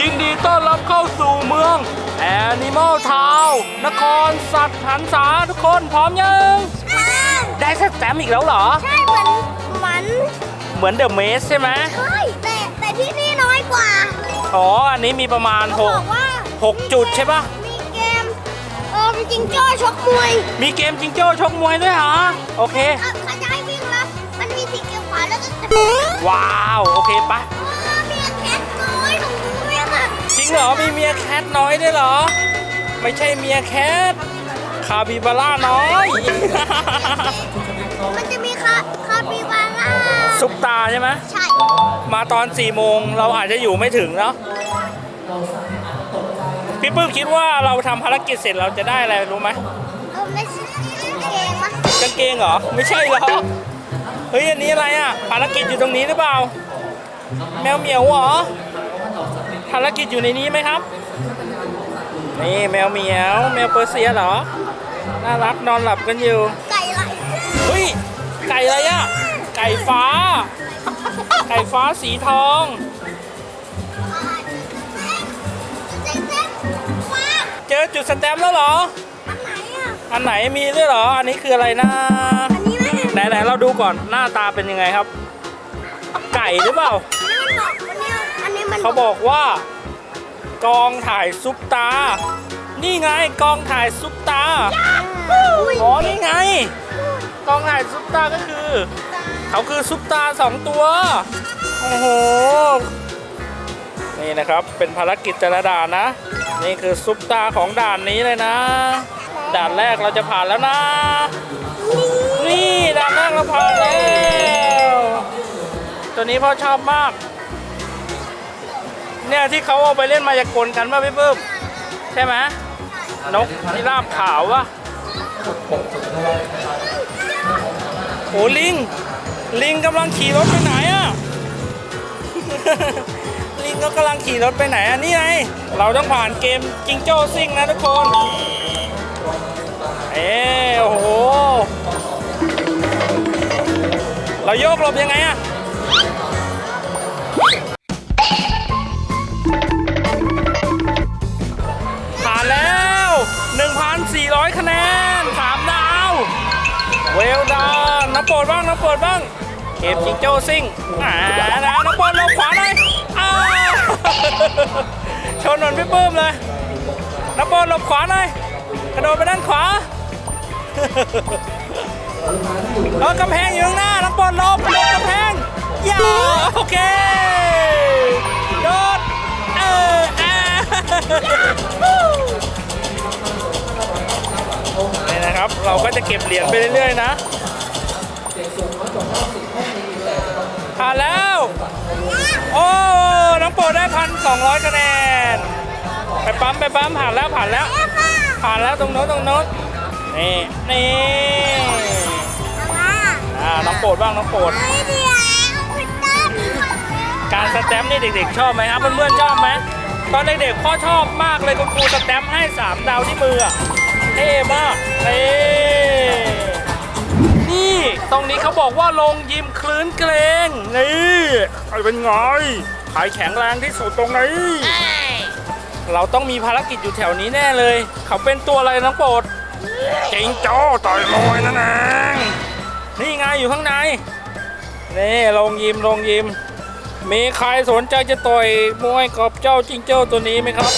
ยินดีต้อนรับเข้าสู่เมืองแอนิมอลทาวนครสัตว์หันษาทุกคนพร้อมยังได้สแตมป์อีกแล้วเหรอ ใช่เหมือนเหมือนเหมือนเดอะเมสใช่ไหมใช่แต่แต่ที่นี่น้อยกว่าอ๋ออันนี้มีประมาณเขาบอกว่า6 6จุดใช่ปะมีเกมเออจริงโจ้ชกมวยมีเกมจิงโจ้ชกมวยด้วยเหรอโอเค อะเขาจะให้วิ่งนะมันมีสีเขียวขวาแล้วก็ว้าว โอเคปะ งเหรอ มีเมียแคทน้อยด้วยเหรอ ไม่ใช่เมียแคท คาบิบาร่าน้อย มันจะมีคาคาปิบาร่าซุปตาใช่ไหม ใช่ มาตอน4ี่โมงเราอาจจะอยู่ไม่ถึงเนาะ พี่ปื้มคิดว่าเราทำภารกิจเสร็จเราจะได้อะไรรู้ไหมเออไม่ใช่เกมมะกางเกงเหรอ ไม่ใช่เหรอ เฮ้ยอันนี้อะไรอะ ภารกิจอยู่ตรงนี้หรือเปล่า แมวเหมียวเหรอ ภารกิจอยู่ในนี้ไหมครับ นี่แมวเหมียว แมวเปอร์เซียเหรอ น่ารักนอนหลับกันอยู่ ไก่ไหลเฮ้ย ไก่อะไรอะไก่ฟ้า ไก่ฟ้าสีทอง เจ๊เจ๊ว้าเจอจุดสแตมป์แล้วเหรออันไหนอะอันไหนมีด้วยเหรอ อันนี้คืออะไรนะ อันนี้ไหมไหนๆเราดูก่อนหน้าตาเป็นยังไงครับ ไก่หรือเปล่า เขาบอกว่ากองถ่ายซุปตา นี่ไงกองถ่ายซุปตาอุ้ยอ๋อนี่ไง กองถ่ายซุปตาก็คือ เขาคือซุปตาสองตัว โอ้โห นี่นะครับเป็นภารกิจแต่ละด่านนะ นี่คือซุปตาของด่านนี้เลยนะ ด่านแรกเราจะผ่านแล้วนะ นี่ด่านแรกเราผ่านแล้ว ตัวนี้พ่อชอบมาก เนี่ยที่เขาเอาไปเล่นมายากลกันป่ะพี่ปื้มใช่ไหมนกที่ราบขาววะโอ้ลิง ลิงกำลังขี่รถไปไหนอะลิงก็กำลังขี่รถไปไหนอะ นี่ไง เราต้องผ่านเกมจิงโจ้ซิ่งนะทุกคน เอ้โอ้โห เราโยกหลบยังไงอะ น้ำโปรดบ้างน้ำโปรดบ้างเกมจิงโจ้ซิ่งอ่านะน้ำโปรดลงขวาหน่อยอ้าชนหนนพี่ปื้มเลยน้ำโปรดลบขวาหน่อยกระโดดไปด้านขวาเออกำแพงอยู่ข้างหน้าน้องปอนหลบลบกำแพงอย่าโอเคโดดเอออ่านี่นะครับ เราก็จะเก็บเหรียญไปเรื่อยๆนะ ผ่านแล้ว โอ้ น้องโปรดได้พันสองร้อยคะแนน ไปปั๊มไปปั๊มผ่านแล้วผ่านแล้ว ผ่านแล้วตรงโน้นตรงโน้นนี่นี่อ่าน้องโปรดบ้างน้องโปรดไม่เดียวคุณต้นการสแตมป์นี่เด็กๆ ชอบไหมครับเพื่อนๆชอบไหมตอนเด็กๆพ่อชอบมากเลยคุณครูสแตมป์ให้ 3 ดาวที่มืออะเท่มากนี่นี่ ตรงนี้เขาบอกว่าลงยิมคลื้นเกรงนี่ไอ้เป็นไงขายแข็งแรงที่สุดตรงนี้เราต้องมีภารกิจอยู่แถวนี้แน่เลย เขาเป็นตัวอะไรน้องโปรดจิงโจ้ต่อยมวยนั่นเองนี่ไงอยู่ข้างในนี่ลงยิมลงยิม มีใครสนใจจะต่อยมวยกับเจ้าจิงโจ้ตัวนี้ไหมครับ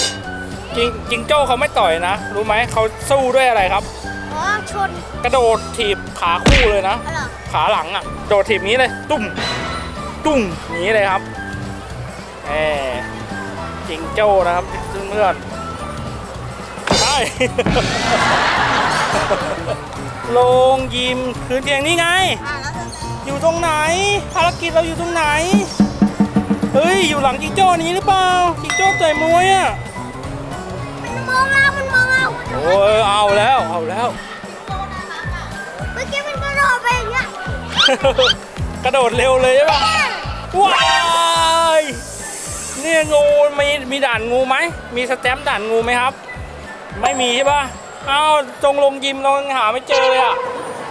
จิงจิงโจ้เขาไม่ต่อยนะ รู้ไหมเขาสู้ด้วยอะไรครับอ๋อชน กระโดดถีบขาคู่เลยนะ อะไรอขาหลังอะ่ะ โดดถีบนี้เลย ตุ้ม ตุ้มอย่างนี้เลยครับแหมจิงโจ้นะครับเพื่อนๆใช่ลงยิมคืนเตียงนี่ไง อะแล้วอยู่ตรงไหน ภารกิจเราอยู่ตรงไหน เฮ้ย อยู่หลังจิงโจ้นี้หรือเปล่า จิงโจ้ต่อยมวยอะ มันมองเรามันมองเรา โอ้ยเอาแล้ว เอาแล้ว กระโดดเร็วเลยใช่ปะว้ายเนี่ยงูมีมีด่านงูไหมมีสแตมป์ด่านงูไหมครับ ไม่มีใช่ปะอ้าวจงลงยิมเรายังหาไม่เจอเลยอะ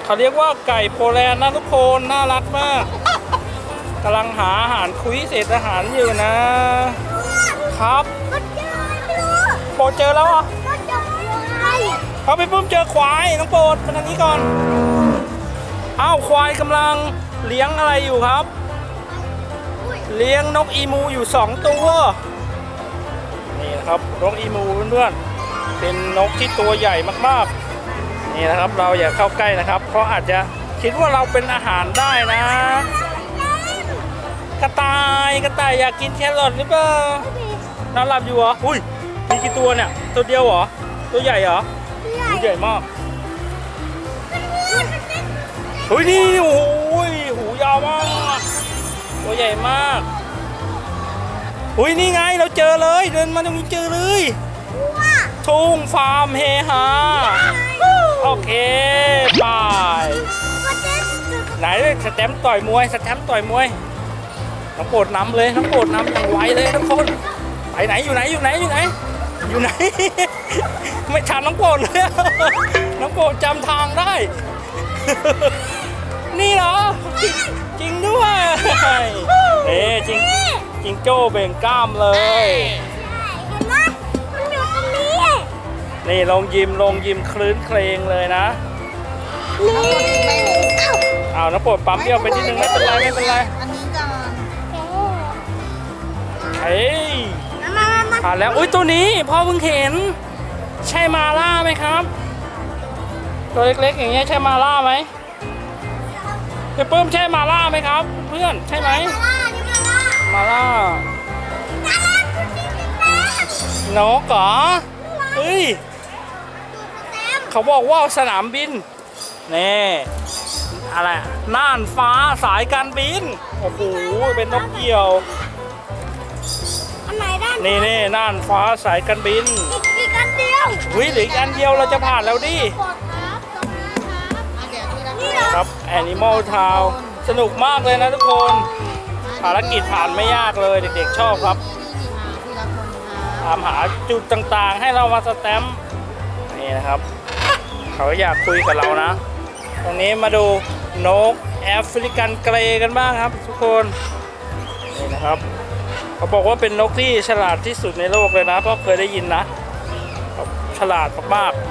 เขาเรียกว่าไก่โปแลนด์นะทุกคนน่ารักมากกำลังหาอาหารคุยเศษอาหารอยู่นะขครับก็เจอไม่รู้โปรดเจอแล้วเหรอะก็เจออะไรเขาไปปุ้มเจอควายน้องโปรดมาทางนี้ก่อน อ้าวควายกำลังเลี้ยงอะไรอยู่ครับอุ้ยเลี้ยงนกอีมูอยู่2ตัวนี่นะครับนกอีมูเพื่อนๆเป็นนกที่ตัวใหญ่มากๆนี่นะครับเราอย่าเข้าใกล้นะครับเพราะอาจจะคิดว่าเราเป็นอาหารได้นะ กระต่ายกระต่ายอยากกินแครอทหรือเปล่านอนหลับอยู่เหรออุ้ยมีกี่ตัวเนี่ยตัวเดียวเหรอตัวใหญ่เหรอใหญ่ตัวใหญ่มากมันมันเป็น เฮ้ยนี่โอ้โหยหูยาวมาก ตัวใหญ่มากอุ้ยนี่ไงเราเจอเลย เดินมาตรงนี้เจอเลยทุ่งฟาร์มเฮฮาโอเคไปก็เจอไหนสแตมต่อยมวยสแตมต่อยมวยน้องโปรดนำเลยน้องโปรดนำอย่างไวเลยทุกคนไปไหนอยู่ไหนอยู่ไหนอยู่ไหน อยู่ไหน ไม่ทันน้องโปรดเลยน้องโปรดจำทางได้ นี่เหรอจริงจริงด้วยเอ๊จริงจริงโจ้เบ่งกล้ามเลยเห็นไหมมันอยู่ตรงนี้ นี่ลงยิมลงยิมคลื้นเครงเลยนะ นี่เอ้าเอาน้องโปรดปั๊มเดียวไปนิดนึงไม่เป็นไรไม่เป็นไรอันนี้ก่อนเฮ้ยมามามาผ่านแล้วอุ้ยตัวนี้พ่อเพิ่งเห็น ใช่มาล่าไหมครับ ตัวเล็กๆอย่างเงี้ยใช่มาล่าไหม เดี๋ยวเพิ่มใช่มาล่าไหมครับ เพื่อนใช่ไหมล่านี่มาล่ามาล่าล่าล่าคุณพี่เป็นแม่นกเหรอเฮ้ยเต็มเขาบอกว่าสนามบินนี่อะไรน่านฟ้าสายการบินโอ้โหเป็นนกเหยี่ยวอันไหนด้านนี่นี่น่านฟ้าสายการบินอีกอีกอันเดียววิเหลืออีกอันเดียวเราจะผ่านแล้วดิ ครับ Animal Town สนุกมากเลยนะทุกคน ภารกิจผ่านไม่ยากเลยเด็กๆชอบครับ ตามหาจุดต่างๆ ให้เรามาสแตมป์นี่นะครับ เขาอยากคุยกับเรานะ ตรงนี้มาดูนกแอฟริกันเกรย์กันบ้างครับ ทุกคนนี่นะครับ เขาบอกว่าเป็นนกที่ฉลาดที่สุดในโลกเลยนะเพราะเคยได้ยินนะ ฉลาดมากเ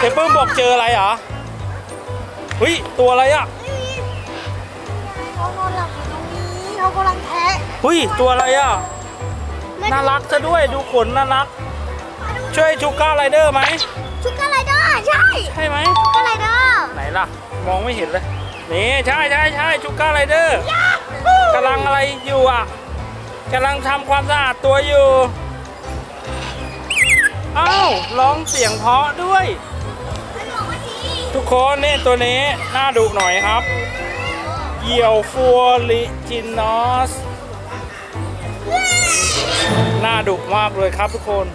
บอกๆเปเปิ้ลบอกเจออะไรเหรอเฮ้ยตัวอะไรอะเขากำลังอยู่ตรงนี้เขากำลังแทะเฮ้ยตัวอะไรอะน่ารักซะด้วยดูขนน่ารัก ช่วยชูก้าไรเดอร์ไหมชุดอะไรเดอร์ใช่ใช่ไหมชุดอะไรเดอร์ไหนล่ะ มองไม่เห็นเลยนี่ใช่ใช่ใช่ชูก้าไรเดอร์กำลังอะไรอยู่อะกำลังทำความสะอาดตัวอยู่อ้าวร้องเสียงเพราะด้วยมันบอกว่า ทุกคนนี่ตัวนี้น่าดุหน่อยครับเหยี่ยวฟัวลิจินอสน่าดุมากเลยครับทุกคน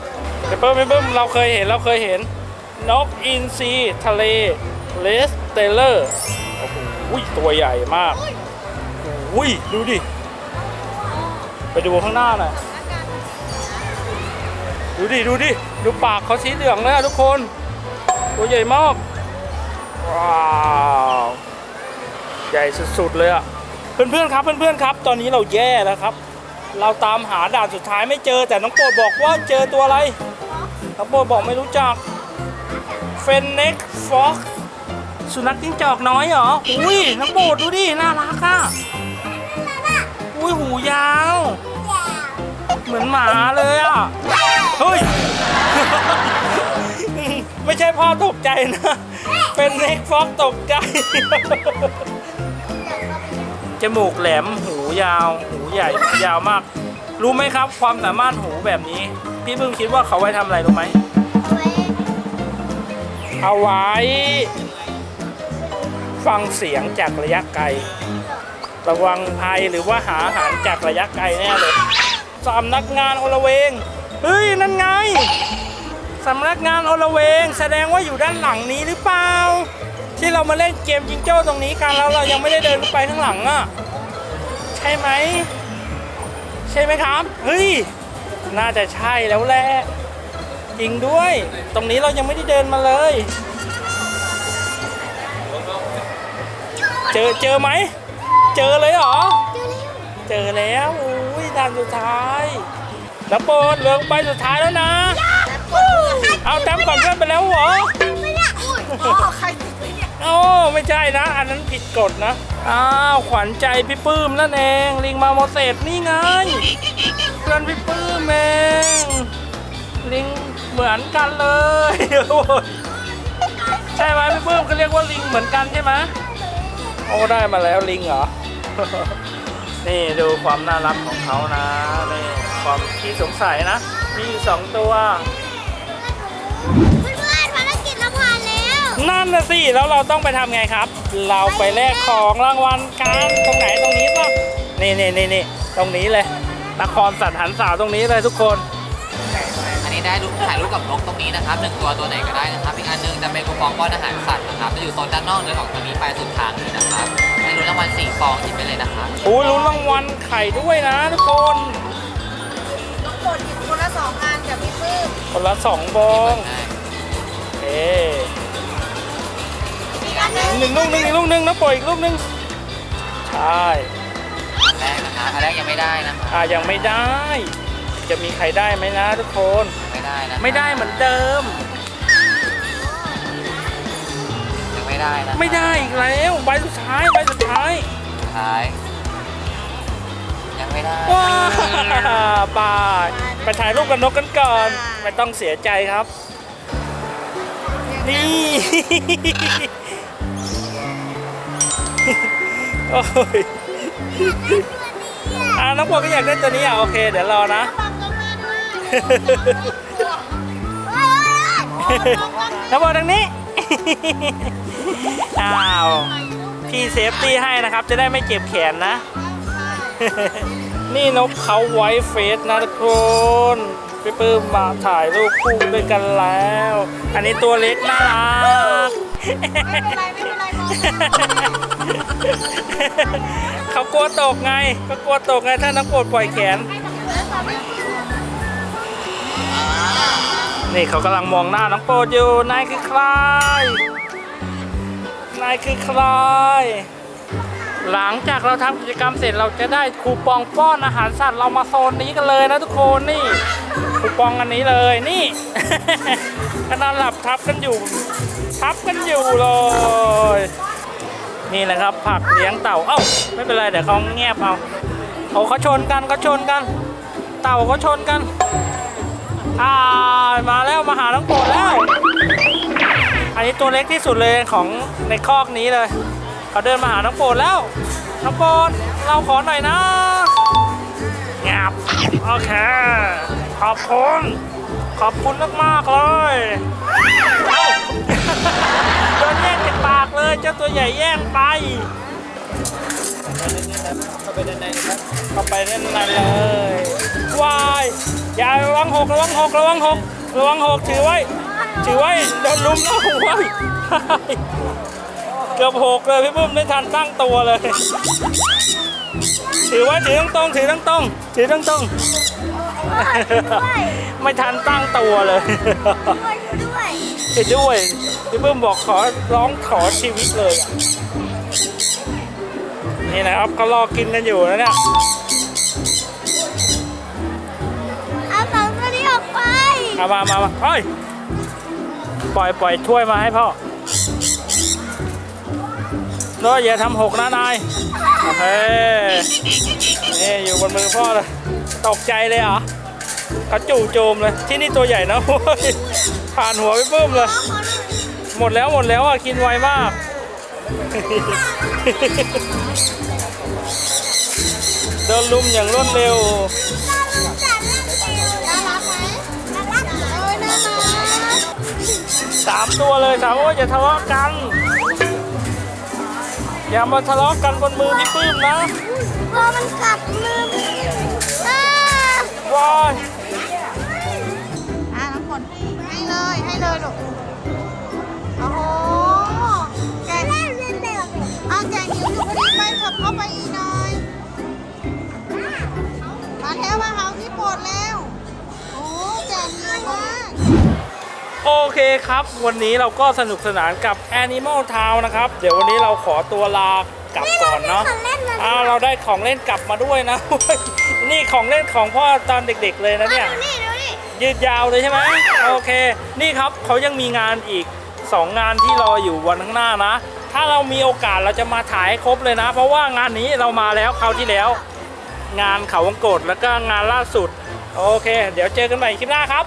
เปเปิ้ลเปเปิ้ลเราเคยเห็นเราเคยเห็นนกอินทรีทะเลเลสเตเลอร์โอ้โหตัวใหญ่มากอุ้ยดูดิ ไปดูข้างหน้าหน่อยดูดิ ดูดิ ดูปากเขาสีเหลืองเลยอะทุกคน ตัวใหญ่มาก ว้าวใหญ่สุดๆเลยอะเพื่อนๆครับเพื่อนๆครับ ตอนนี้เราแย่แล้วครับ เราตามหาด่านสุดท้ายไม่เจอ แต่น้องโปรดบอกว่าเจอตัวอะไรน้องโปรดบอกไม่รู้จักเฟนเน็กฟ็อกสุนัขจิ้งจอกน้อยเหรออุ้ยน้องโปรดดูดิน่ารักอะอุ้ยหูยาว เหมือนหมาเลยอะเฮ้ยไม่ใช่พ่ อตกใจนะ เป็นเน็กฟ็อกตกใจ จมูกแหลมหูยาว หูใหญ่ยาวมาก รู้ไหมครับ ความสามารถหูแบบนี้ พี่เพิ่งคิดว่าเขาไว้ทำอะไรรู้ไหม เอาไว้ ฟังเสียงจากระยะไกล ระวังภัยหรือว่าหาอาหารจากระยะไกลแน่เลยสำนักงานอลเวง เฮ้ย นั่นไง สำนักงานอลเวง แสดงว่าอยู่ด้านหลังนี้หรือเปล่า ที่เรามาเล่นเกมจิงโจ้ตรงนี้กันแล้วเรายังไม่ได้เดินไปข้างหลังอะ ใช่ไหม ใช่ไหมครับ เฮ้ย น่าจะใช่แล้วแหละจริงด้วย ตรงนี้เรายังไม่ได้เดินมาเลย เจอเจอไหม เจอเลยเหรอ เจอแล้วเจอแล้วอุ้ยด่านสุดท้ายน้ำโปรดเหลือใบสุดท้ายแล้วนะ เอาแต้มก่อนเพื่อนไปแล้วเหรอไม่ได้อุ้ยอ๋อใครติดไปเนี่ยโอ้ไม่ใช่นะ อันนั้นผิดกฎนะ อ้าวขวัญใจพี่ปื้มนั่นเอง ลิงมาโมเสสนี่ไงเพื่อนพี่ปื้มเองลิงเหมือนกันเลยโอ้ยใช่ไหมพี่ปื้มเขาเรียกว่าลิงเหมือนกันใช่ไหมโอ้ได้มาแล้วลิงเหรอ นี่ดูความน่ารักของเขานะนี่ความที่สงสัยนะ มีอยู่สองตัว นแล้วนั่นนะสิ แล้วเราต้องไปทำไงครับ เราไปแลกของรางวัลกันตรงไหนตรงนี้ป่ะนี่นี่นี่นี่ตรงนี้เลยนครสัตว์หันษาตรงนี้เลยทุกคน อันนี้ได้รูปถ่ายรูปกับนกตรงนี้นะครับหนึ่งตัวตัวไหนก็ได้นะครับ อีกอันหนึงจะเป็นคูปองป้อนอาหารสัตว์นะครับจะอยู่โซนด้านนอกเดินออกทางนี้ไปสุดทางเลยนะครับได้รู้นรางวัลสี่ฟองหยิบไปเลยนะครับโอ้ยลุ้นรางวัลไข่ด้วยนะทุกคน น้องโปรดหยิบคนละสองอันกับพี่ปื้มคนละสองบองได้เอ๊อีกอัน หนึงหนึ่งลูกหนึ่งอีกลูกหนึ่งนะปล่อยอีกลูกหนึ่งใช่อันแรกนะครับอันแรกยังไม่ได้นะครับอ่ายังไม่ได้ จะมีใครได้ไหมนะทุกคน ไม่ได้นะไม่ได้เหมือนเดิม ยังไม่ได้นะไม่ได้อีกแล้วใบสุดท้ายใบสุดท้ายสุดท้าย ยังไม่ได้ว้าวบายไปถ่ายรูปกับนกกันก่อน ไม่ต้องเสียใจครับ นี่ โอ้ยอ่าน้องปอก็อยากได้ตัวนี้อะโอเคเดี๋ยวรอนะฟังกันมาด้วยเฮ้ยเฮ้ยเฮ้ยน้องปอทางนี้ อ้าว พี่เซฟตี้ให้นะครับ จะได้ไม่เจ็บแขนนะ นี่นกเขาไว้เฟสนะทุกคนพี่ปื้มมาถ่ายรูปคู่ด้วยกันแล้ว อันนี้ตัวเล็กน่ารักไม่เป็นไรไม่เป็นไรมอง เขากลัวตกไง ก็กลัวตกไงถ้านักโปรดปล่อยแขน นี่เขากำลังมองหน้าน้องโปรดอยู่ นายคือใคร นายคือใคร หลังจากเราทำกิจกรรมเสร็จเราจะได้คูปองป้อนอาหารสัตว์เรามาโซนนี้กันเลยนะทุกคนนี่คูปองอันนี้เลยนี่กำลังหลับทับกันอยู่ ทับกันอยู่เลย นี่แหละครับ ผักเลี้ยงเต่า เอ้า ไม่เป็นไรเดี๋ยวเขาแงบเอาโอ้เขาชนกันเขาชนกัน เต่าเขาชนกัน อ่า มาแล้วมาหาน้องโปรดแล้ว อันนี้ตัวเล็กที่สุดเลยของในคอกนี้เลย เขาเดินมาหาน้องโปรดแล้ว น้องโปรดเราขอหน่อยนะงับโอเค ขอบคุณ ขอบคุณมากๆเลย เอ้า เลยเจ้าตัวใหญ่แย่งไปเข้าไปด้านในครับเข้าไปด้านในเลยวายอย่าระวังหกระวังหกระวังหกระวังหกถือไว้ถือไว้โดนลุมแล้วเว้ยเกือบหกเลยพี่ปุ้มไม่ทันตั้งตัวเลย ถือไว้ถือตรงถือตรงถือตรงไม่ทันตั้งตัวเลย ด้วยไปด้วยพี่เบิ้มบอกขอร้องขอชีวิตเลยอะนี่นะครับก็รอกินกันอยู่นะเนี่ยเอาสองตัวนี้ออกไปเอามามามาเฮ้ยปล่อยปล่อยถ้วยมาให้พ่อแล้วอย่าทำหกนะนายโอเคนี่อยู่บนมือพ่อเลยตกใจเลยเหรอเขาจู่โจมเลยที่นี่ตัวใหญ่นะเว้ย ผ่านหัวพี่เบิ้มเลย หมดแล้วหมดแล้วอะ กินไวมาก เดินลุมอย่างรวดเร็วน่ารักไหมน่ารักเอ้ยน่ารักสามตัวเลยสามว่าอย่าทะเลาะกัน อย่ามาทะเลาะกันบนมือพี่ปื้มนะพอมันกัดมืออ่าว้าย เลย ให้เลยลูกโอ้โหแกะเล่นเล่นเร็วเอาแกะหิวอยู่พอดีไปขับเข้าไปอีกหน่อยมาแล้วมาหาพี่โปรดแล้ว โอ้แกะหิวมากโอเคครับ วันนี้เราก็สนุกสนานกับ Animal Town นะครับ เดี๋ยววันนี้เราขอตัวลากลับก่อนเนาะของเล่นมาอ้าวเราได้ของเล่นกลับมาด้วยนะ นี่ของเล่นของพ่อตอนเด็กๆเลยนะเนี่ยดูนี่ดูนี่ ยืดยาวเลยใช่ไหมโอเค นี่ครับเขายังมีงานอีก 2 งานที่รออยู่วันข้างหน้านะ ถ้าเรามีโอกาสเราจะมาถ่ายให้ครบเลยนะ เพราะว่างานนี้เรามาแล้วคราวที่แล้ว งานเขาวงกดแล้วก็งานล่าสุด โอเค เดี๋ยวเจอกันใหม่คลิปหน้าครับ